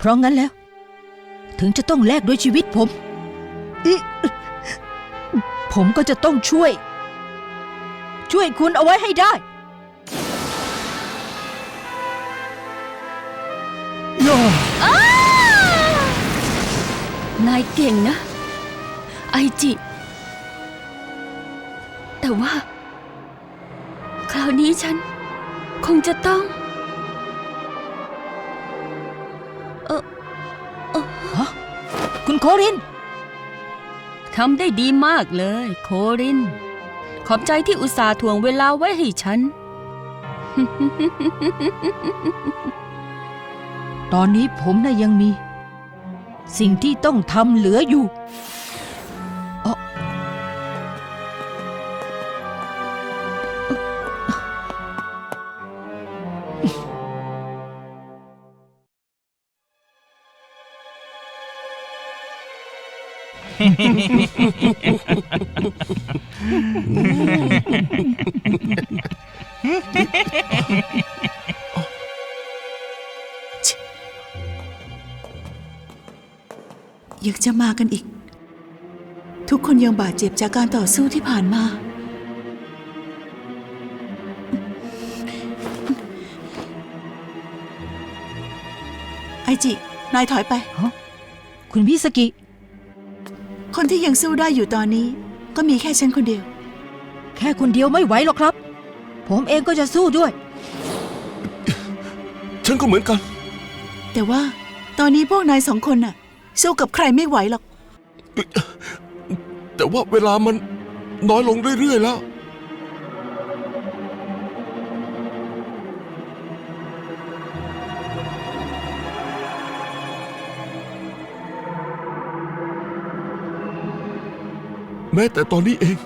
เพราะงั้นแล้ว ถึงจะต้องแลกด้วยชีวิตผมอิผมก็จะต้องช่วย ช่วยคุณเอาไว้ให้ได้โย่นายเก่งนะ ไอจิ แต่ว่า คราวนี้ฉัน คงจะต้อง โคริน ทำได้ดีมากเลย โคริน ขอบใจที่อุตส่าห์ถ่วงเวลาไว้ให้ฉัน ตอนนี้ผมน่ะยังมี สิ่งที่ต้องทำเหลืออยู่ ยังจะมากันอีก ทุกคนยังบาดเจ็บจากการต่อสู้ที่ผ่านมา ไอจิ นายถอยไป คุณพิสกิ คนที่ยังสู้ได้อยู่ตอนนี้ ก็มีแค่ฉันคนเดียว แค่คนเดียวไม่ไหวหรอกครับ ผมเองก็จะสู้ด้วย ฉันก็เหมือนกัน แต่ว่าตอนนี้พวกนายสองคนน่ะ สู้กับใครไม่ไหวหรอก แต่ว่าเวลามันน้อยลงเรื่อยๆแล้ว แม้แต่ตอนนี้เอง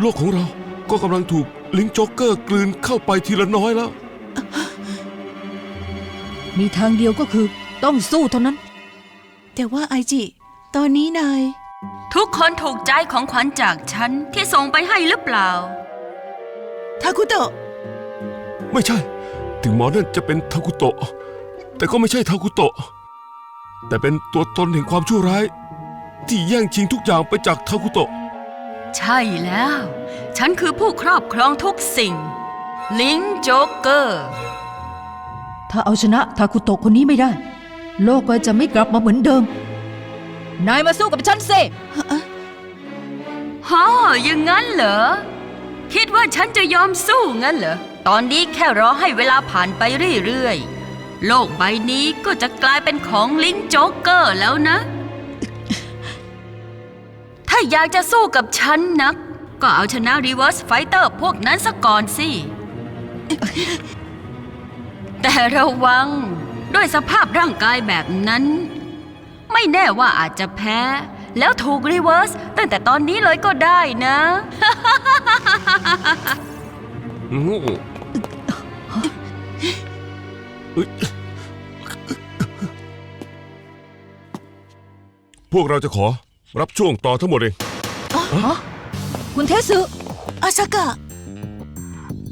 โลกของเราก็กำลังถูกลิงก์โจ๊กเกอร์กลืนเข้าไปทีละน้อยแล้ว มีทางเดียวก็คือต้องสู้เท่านั้น แต่ว่าไอจิ ตอนนี้นาย ทุกคนถูกใจของขวัญจากฉันที่ส่งไปให้หรือเปล่า ทาคุโตะ ไม่ใช่ ถึงหมอนั่นจะเป็นทาคุโตะ แต่ก็ไม่ใช่ทาคุโตะ แต่เป็นตัวตนแห่งความชั่วร้าย ที่แย่งชิงทุกอย่างไปจากทาคุโตะ ใช่แล้ว ฉันคือผู้ครอบครองทุกสิ่ง ลิงโจ๊กเกอร์ ถ้าเอาชนะทาคุโตะคนนี้ไม่ได้ โลกก็จะไม่กลับมาเหมือนเดิม นายมาสู้กับฉันสิฮออย่างงั้นเหรอ คิดว่าฉันจะยอมสู้งั้นเหรอ ตอนนี้แค่รอให้เวลาผ่านไปเรื่อยๆ โลกใบนี้ก็จะกลายเป็นของลิงโจ๊กเกอร์แล้วนะ ถ้าอยากจะสู้กับฉันนัก ก็เอาชนะรีเวิร์สไฟเตอร์พวกนั้นซะก่อนสิ แต่ระวัง ด้วยสภาพร่างกายแบบนั้น ไม่แน่ว่าอาจจะแพ้ แล้วถูกรีเวิร์สตั้งแต่ตอนนี้เลยก็ได้นะอืมเอ้ยพวกเราจะขอ รับช่วงต่อทั้งหมดเอง คุณเทสึอาซากะ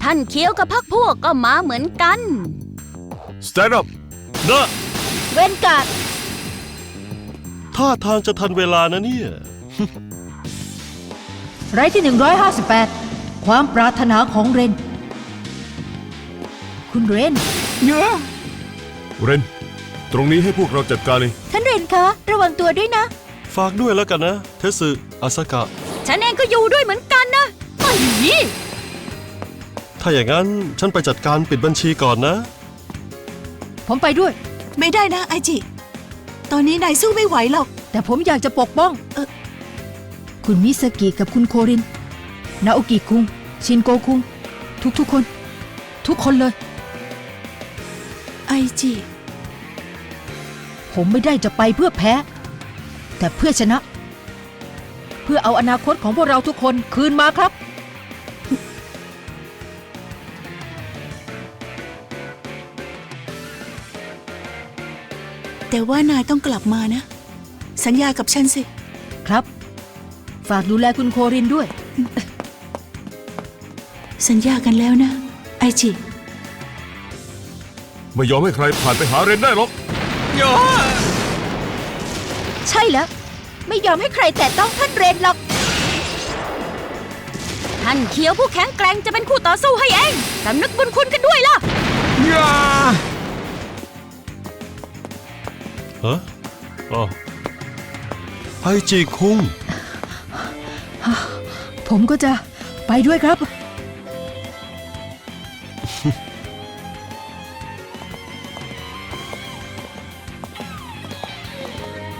ท่านเคียวกับพักพวกก็มาเหมือนกัน Stand up นะเวนการ์ดท่าทางจะทันเวลานะเนี่ย ไรที่ 158 ความปรารถนาของเรน คุณเรนเรน ตรงนี้ให้พวกเราจัดการเอง ท่านเรนคะ ระวังตัวด้วยนะ ฝากด้วยแล้วกันนะ เทสึอาสกะ ฉันเองก็อยู่ด้วยเหมือนกันนะไอ้ยถ้าอย่างนั้นฉันไปจัดการปิดบัญชีก่อนนะ ผมไปด้วย ไม่ได้นะไอจิ ตอนนี้นายสู้ไม่ไหวหรอก แต่ผมอยากจะปกป้อง เอ่อคุณมิสกิกับคุณโคริน นาโอกิคุง ชินโกคุง ทุกๆคน ทุกคนเลย ไอจิ ผมไม่ได้จะไปเพื่อแพ้ แต่เพื่อชนะ เพื่อเอาอนาคตของพวกเราทุกคนคืนมาครับ แต่ว่านายต้องกลับมานะ สัญญากับฉันสิ ครับ ฝากดูแลคุณโครินด้วย สัญญากันแล้วนะ ไอจิ ไม่ยอมให้ใครผ่านไปหาเรนได้หรอกไใช่แล้ว ไม่ยอมให้ใครแตะต้องท่านเรนหรอก ท่านเขียวผู้แข็งแกร่งจะเป็นคู่ต่อสู้ให้เองสำนึกบุญคุณกันด้วยล่ะฮะอ๋อไอจีคุงผมก็จะไปด้วยครับ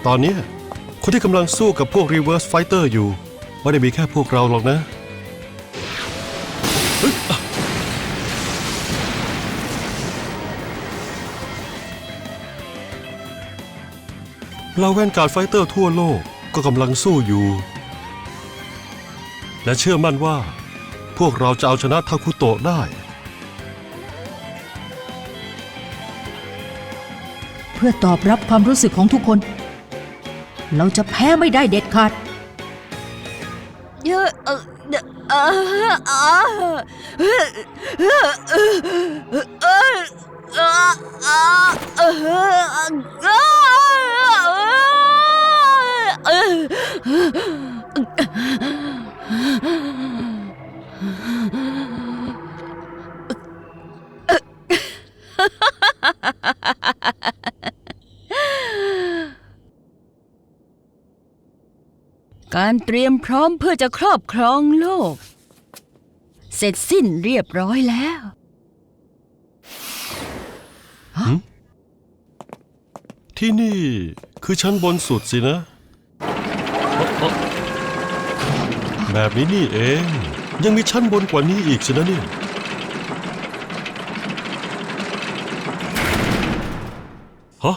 ตอนนี้คนที่กำลังสู้กับพวก Reverse Fighter อยู่ ไม่ได้มีแค่พวกเราหรอกนะเราแวนการ์ดไฟเตอร์ทั่วโลกก็กำลังสู้อยู่ และเชื่อมั่นว่า พวกเราจะเอาชนะทาคุโตะได้ เพื่อตอบรับความรู้สึกของทุกคน เราจะแพ้ไม่ได้เด็ดขาดเออเออเออเออ การเตรียมพร้อมเพื่อจะครอบครองโลก เสร็จสิ้นเรียบร้อยแล้วที่นี่คือชั้นบนสุดสินะเอ๊ะเอ๊ะแบบนี้นี่เอง ยังมีชั้นบนกว่านี้อีกสินะเนี่ย ฮะ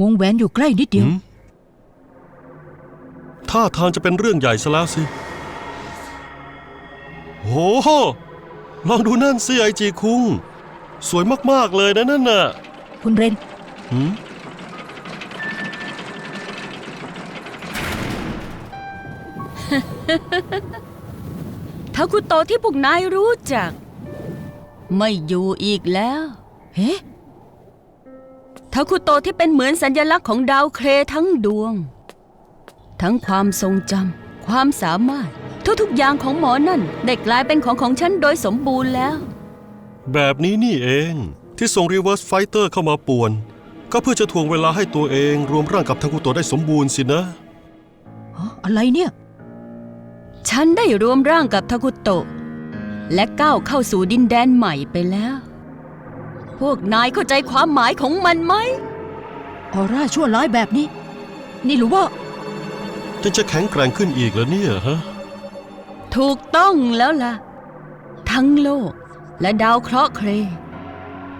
วงแหวนอยู่ใกล้นิดเดียว หืมท่าทางจะเป็นเรื่องใหญ่ซะแล้วสิ โอ้โห ลองดูนั่นสิไอจีคุง สวยมาก ๆ เลยนะนั่นน่ะ คุณเรน หืมทาคุโตะที่พวกนายรู้จัก ไม่อยู่อีกแล้ว เฮ้ ทาคุโตะที่เป็นเหมือนสัญลักษณ์ของดาวเคราะห์ทั้งดวง ทั้งความทรงจำความสามารถ ทุกๆอย่างของหมอนั่น ได้กลายเป็นของของฉันโดยสมบูรณ์แล้ว แบบนี้นี่เองที่ส่ง Reverse Fighter เข้ามาป่วน ก็เพื่อจะทวงเวลาให้ตัวเองรวมร่างกับทาคุโตะได้สมบูรณ์สินะฮะอะไรเนี่ย ฉันได้รวมร่างกับทาคุโตะและก้าวเข้าสู่ดินแดนใหม่ไปแล้ว พวกนายเข้าใจความหมายของมันไหมออร่าชั่วร้ายแบบนี้ นี่หรือว่า จะจะแข็งแกร่งขึ้นอีกแล้วเนี่ยฮะ ถูกต้องแล้วล่ะ ทั้งโลกและดาวเคราะห์เครย์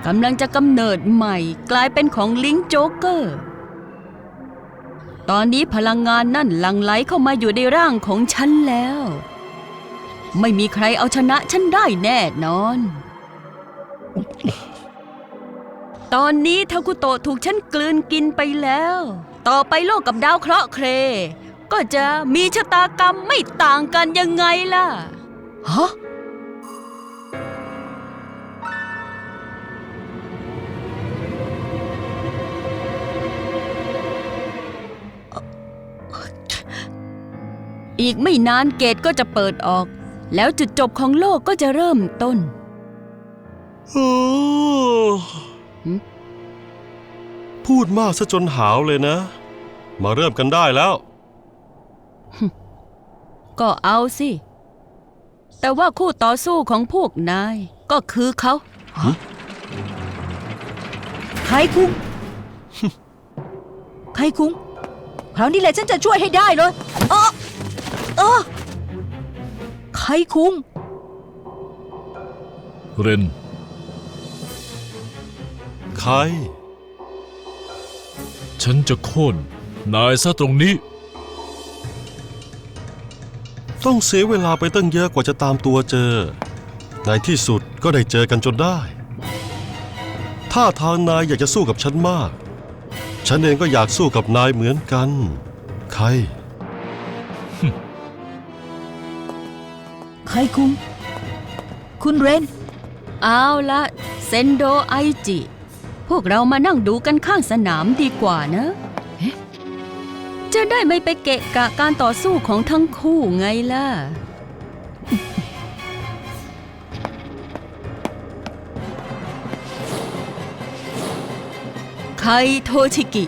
กำลังจะกำเนิดใหม่กลายเป็นของลิงก์โจ๊กเกอร์ ตอนนี้พลังงานนั่นหลั่งไหลเข้ามาอยู่ในร่างของฉันแล้ว ไม่มีใครเอาชนะฉันได้แน่นอน ตอนนี้ทาคุโตะถูกฉันกลืนกินไปแล้ว ต่อไปโลกกับดาวเคราะห์เครย์ก็จะมีชะตากรรมไม่ต่างกันยังไงล่ะ ฮะ อีกไม่นานเกตก็จะเปิดออก แล้วจุดจบของโลกก็จะเริ่มต้น โอ้ พูดมากซะจนหาวเลยนะ มาเริ่มกันได้แล้ว ก็เอาสิ แต่ว่าคู่ต่อสู้ของพวกนายก็คือเขาใครคุงใครคุงคราวนี้แหละฉันจะช่วยให้ได้เลยเออเออใครคุงเรน ใครฉันจะโค่นนายซะตรงนี้ ต้องเสียเวลาไปตั้งเยอะกว่าจะตามตัวเจอ ในที่สุดก็ได้เจอกันจนได้ ถ้าทางนายอยากจะสู้กับฉันมาก ฉันเองก็อยากสู้กับนายเหมือนกัน ใคร ใครคุง คุณเรน เอาละเซนโดไอจิ พวกเรามานั่งดูกันข้างสนามดีกว่านะ จะได้ไม่ไปเกะกะการต่อสู้ของทั้งคู่ไงล่ะ ไคโทชิกิ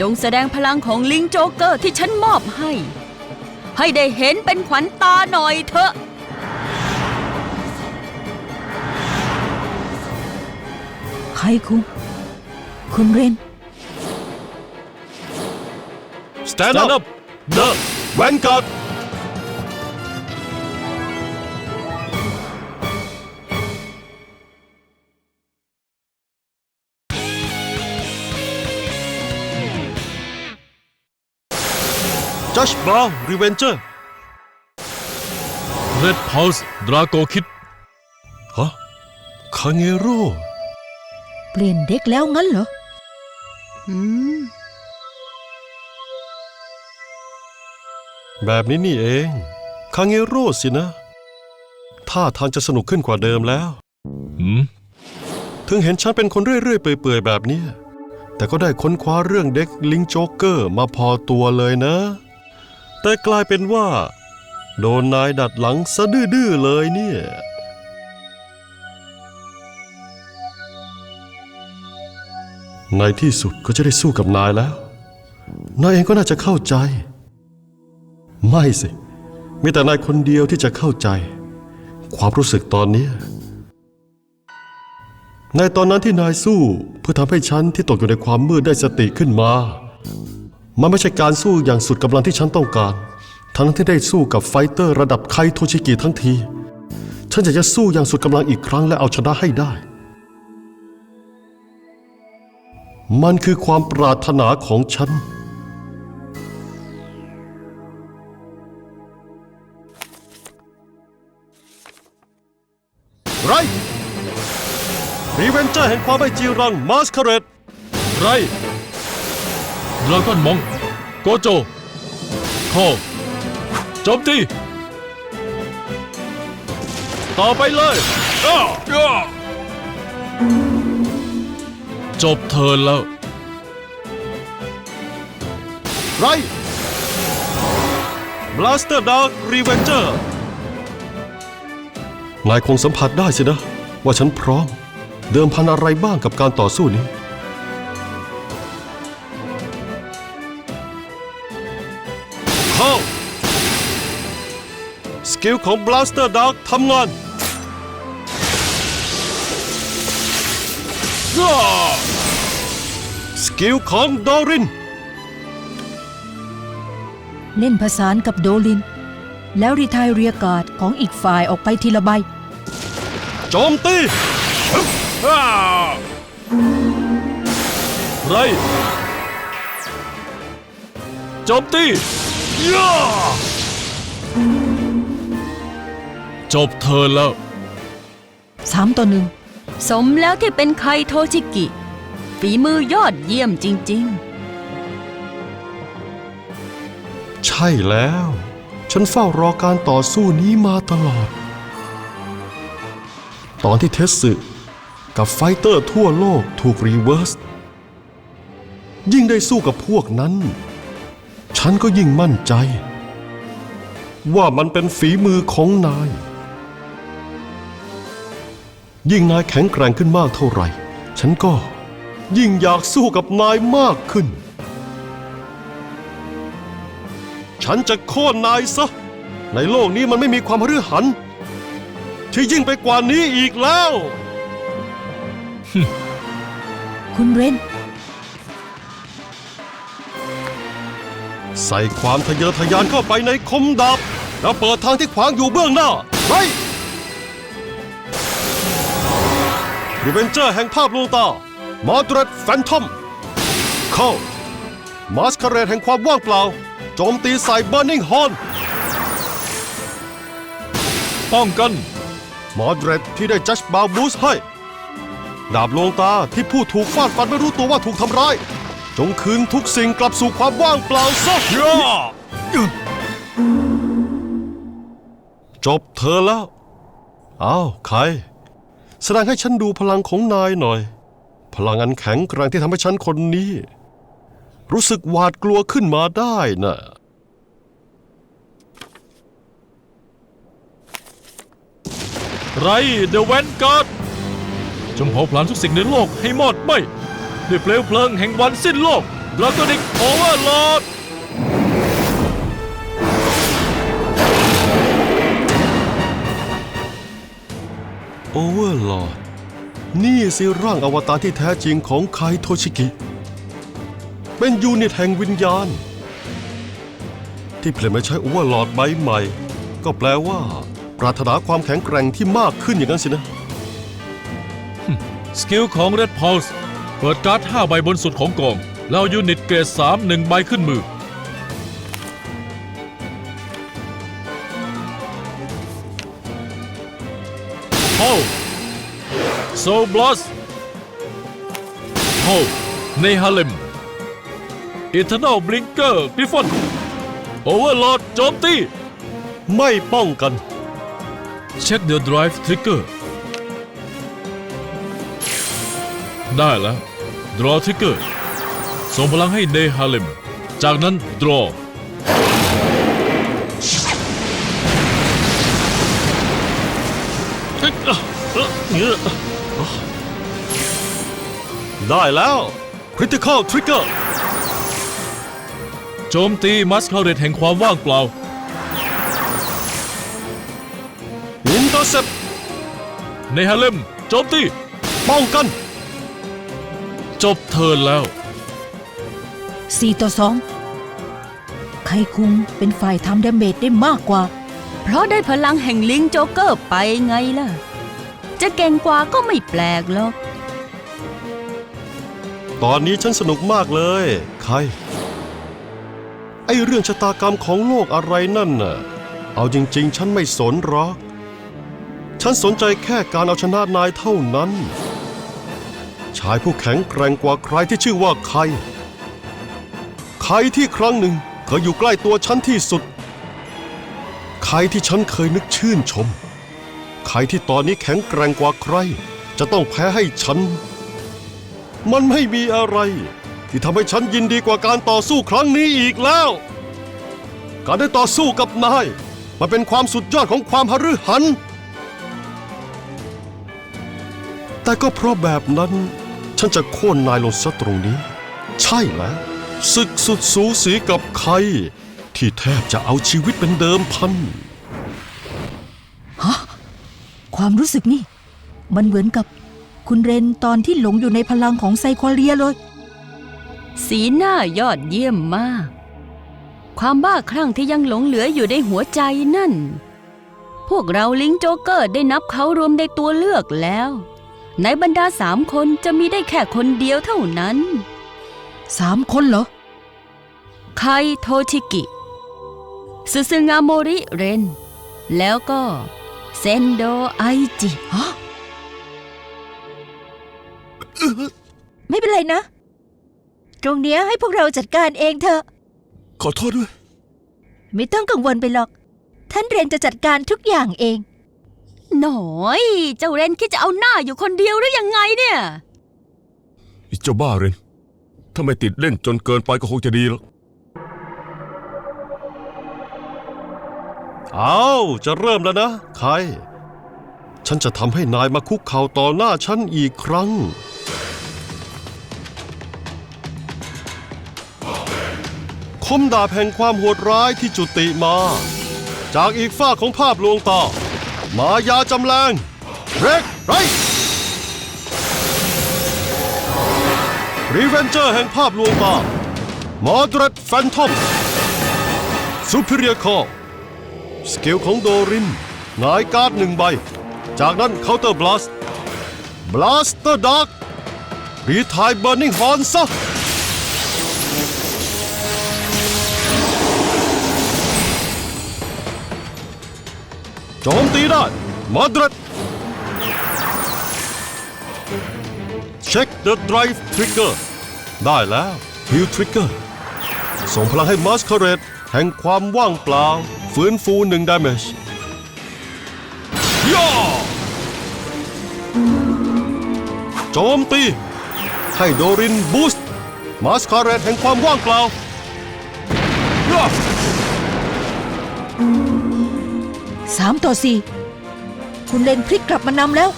จงแสดงพลังของลิงโจ๊กเกอร์ที่ฉันมอบให้ ให้ได้เห็นเป็นขวัญตาหน่อยเถอะใครคุง คุณเรน Stand Stand up up The Vanguard จัชบราวรีเวนเจอร์ Red Pulse Drago Kid ฮะคาเงโร่ เปลี่ยนเด็กแล้วงั้นเหรออืม แบบนี้นี่เอง คาเงโร่สินะ ท่าทางจะสนุกขึ้นกว่าเดิมแล้ว หืม ถึงเห็นฉันเป็นคนเรื่อยๆ เปื่อยๆ แบบเนี้ยแต่ก็ได้ค้นคว้าเรื่องเด็กลิงโจ๊กเกอร์มาพอตัวเลยนะ แต่กลายเป็นว่า โดนนายดัดหลังซะดื้อๆเลยเนี่ย ในที่สุดก็จะได้สู้กับนายแล้ว นายเองก็น่าจะเข้าใจ ไม่สิ มีแต่นายคนเดียวที่จะเข้าใจ ความรู้สึกตอนนี้ ในตอนนั้นที่นายสู้เพื่อทำให้ฉันที่ตกอยู่ในความมืดได้สติขึ้นมา มันไม่ใช่การสู้อย่างสุดกำลังที่ฉันต้องการ ทั้งที่ได้สู้กับไฟเตอร์ระดับไคโทชิกิทั้งที ฉันอยากจะสู้อย่างสุดกำลังอีกครั้งและเอาชนะให้ได้ มันคือความปรารถนาของฉัน ไรรีเวนเจอร์แห่งความไม่จีรังมาสคาเรตไรดราก้อนมอง โกโจคอโจมตี ต่อไปเลยอ้าอ้า จบเทิร์นแล้ว ไรบลาสเตอร์ดาร์กรีเวนเจอร์ นายคงสัมผัสได้สินะ ว่าฉันพร้อม เดิมพันอะไรบ้างกับการต่อสู้นี้ เข้า สกิลของบลาสเตอร์ดาร์กทำงาน สกิลของดอริน เล่นผสานกับโดลิน แล้วรีไทายเรียการ์ดของอีกฝ่ายออกไปทีละใบ โจมตีไรโจมตีย่าจบเทิร์นแล้ว3ต่อหนึ่ง สมแล้วที่เป็นไคโทชิกิ ฝีมือยอดเยี่ยมจริง ใช่แล้ว ฉันเฝ้ารอการต่อสู้นี้มาตลอด ตอนที่เทสสึกับไฟเตอร์ทั่วโลกถูกรีเวิร์ส ยิ่งได้สู้กับพวกนั้น ฉันก็ยิ่งมั่นใจ ว่ามันเป็นฝีมือของนาย ยิ่งนายแข็งแกร่งขึ้นมากเท่าไหร่ ฉันก็ ยิ่งอยากสู้กับนายมากขึ้น ฉันจะโค่นนายซะ ในโลกนี้มันไม่มีความฤหัน ที่ยิ่งไปกว่านี้อีกแล้ว คุณเรน ใส่ความทะเยอทะยานเข้าไปในคมดาบแล้วเปิดทางที่ขวางอยู่เบื้องหน้าไปรีเวนเจอร์แห่งภาพลวงตา มอดรดแฟนทอม เข้า มาสคาเรดแห่งความว่างเปล่า โจมตีใส่เบ r ร์นิงฮอน ป้องกัน มอดเรดที่ได้จัชบาวบูสให้ ดาบลวงตาที่ผู้ถูกฟาดฟันไม่รู้ตัวว่าถูกทำร้าย จงคืนทุกสิ่งกลับสู่ความว่างเปล่าซะจบเธอแล้ว อ้าว ใคร แสดงให้ฉันดูพลังของนายหน่อย พลังอันแข็งแกร่งที่ทำให้ฉันคนนี้ รู้สึกหวาดกลัวขึ้นมาได้น่ะไรเดอะแวนการ์ดจงเผาผลาญทุกสิ่งในโลกให้หมดไหมด้วยเปลวเพลิงแห่งวันสิ้นโลกดราก้อนิกโอเวอร์ลอดโอเวอร์ลอร์ด นี่สิร่างอวตารที่แท้จริงของไคโทชิกิ เป็นยูนิตแห่งวิญญาณ ที่เปลี่ยนมาใช้อวอร์ลอดใบใหม่ ก็แปลว่า ปรารถนาความแข็งแกร่งที่มากขึ้นอย่างนั้นสินะ สกิลของ Red Pulse เปิดการ์ด 5 ใบบนสุดของกองแล้วยูนิตเกรด3 1ใบขึ้นมือ โซบลอสโฮเนฮาเลมอิเทอร์นอลบลิงเกอร์กริฟฟอนโอเวอร์ลอดโจมตีไม่ป้องกันเช็คเดอะ Drive Trigger ได้แล้ว Draw Trigger ส่งพลังให้เนฮาเลมจากนั้น Draw ได้แล้ว Critical Trigger โจมตีมัสคาเรตแห่งความว่างเปล่า Intercept เนฮาเลมโจมตีป้องกัน จบเทิร์นแล้ว 4 ต่อ 2 ไคคุงเป็นฝ่ายทำดาเมจได้มากกว่า เพราะได้พลังแห่งลิงโจเกอร์ไปไงล่ะ จะเก่งกว่าก็ไม่แปลกหรอก ตอนนี้ฉันสนุกมากเลย ใคร ไอเรื่องชะตากรรมของโลกอะไรนั่นน่ะ เอาจริง ๆ ฉันไม่สนหรอก ฉันสนใจแค่การเอาชนะนายเท่านั้น ชายผู้แข็งแกร่งกว่าใครที่ชื่อว่าใคร ใครที่ครั้งหนึ่งเคยอยู่ใกล้ตัวฉันที่สุด ใครที่ฉันเคยนึกชื่นชม ใครที่ตอนนี้แข็งแกร่งกว่าใคร จะต้องแพ้ให้ฉัน มันไม่มีอะไร ที่ทำให้ฉันยินดีกว่าการต่อสู้ครั้งนี้อีกแล้ว การได้ต่อสู้กับนาย มันเป็นความสุดยอดของความหฤหัน แต่ก็เพราะแบบนั้น ฉันจะโค่นนายลงซะตรงนี้ ใช่แล้วศึกสุดสูสีกับใคร ที่แทบจะเอาชีวิตเป็นเดิมพัน ความรู้สึกนี่ มันเหมือนกับคุณเรนตอนที่หลงอยู่ในพลังของไซควาเลียเลย สีหน้ายอดเยี่ยมมาก ความบ้าคลั่งที่ยังหลงเหลืออยู่ในหัวใจนั่น พวกเราลิงโจ๊กเกอร์ได้นับเขารวมในตัวเลือกแล้ว ในบรรดาสามคนจะมีได้แค่คนเดียวเท่านั้น สามคนเหรอ ไคโทชิกิ ซึซึงาโมริเรน แล้วก็ เซนโดไอจิฮะไม่เป็นไรนะ ตรงเนี้ยให้พวกเราจัดการเองเถอะ ขอโทษด้วย ไม่ต้องกังวลไปหรอก ท่านเรนจะจัดการทุกอย่างเอง หน่อย เจ้าเรนคิดจะเอาหน้าอยู่คนเดียวหรือยังไงเนี่ยอีเจ้าบ้าเรนถ้าไม่ติดเล่นจนเกินไปก็คงจะดีแล้ว เอาจะเริ่มแล้วนะใคร ฉันจะทำให้นายมาคุกเข่าต่อหน้าฉันอีกครั้ง คมดาบแห่งความโหดร้ายที่จุติมา จากอีกฝ้าของภาพลวงตามายาจำแรงเร็กไรรีเวนเจอร์แห่งภาพลวงตามอดรดแฟนทอมซูเปอร์เรียคอ สกิลของโดรินหงายการ์ดหนึ่งใบ จากนั้นเคาน์เตอร์บลัสบลัสเตอร์ดักรีทายเบอร์นิงฮอนซะโจมตีได้มาดริดเช็ค The Drive Trigger ได้แล้วฮิลทริกเกอร์ส่งพลังให้มาสคาเรต แห่งความว่างเปล่าฟื้นฟูหนึ่งดาเมจย่าโจมตี ให้โดรินบูสต์มาสคาเรตแห่งความว่างเปล่าสามต่อสี่คุณเลนพลิกกลับมานำแล้ว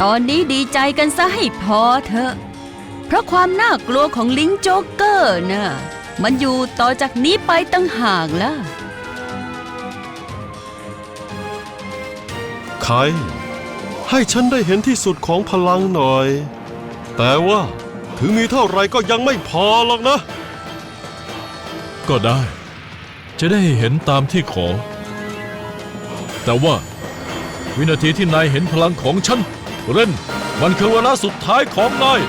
ตอนนี้ดีใจกันซะให้พอเถอะ เพราะความน่ากลัวของลิงโจ๊กเกอร์น่ะ มันอยู่ต่อจากนี้ไปตั้งห่างแล้วใคร ให้ฉันได้เห็นที่สุดของพลังหน่อย แต่ว่าถึงมีเท่าไรก็ยังไม่พอหรอกนะ ก็ได้ จะได้เห็นตามที่ขอ แต่ว่า วินาทีที่นายเห็นพลังของฉัน เรนมันคือเวลาสุดท้ายของนาย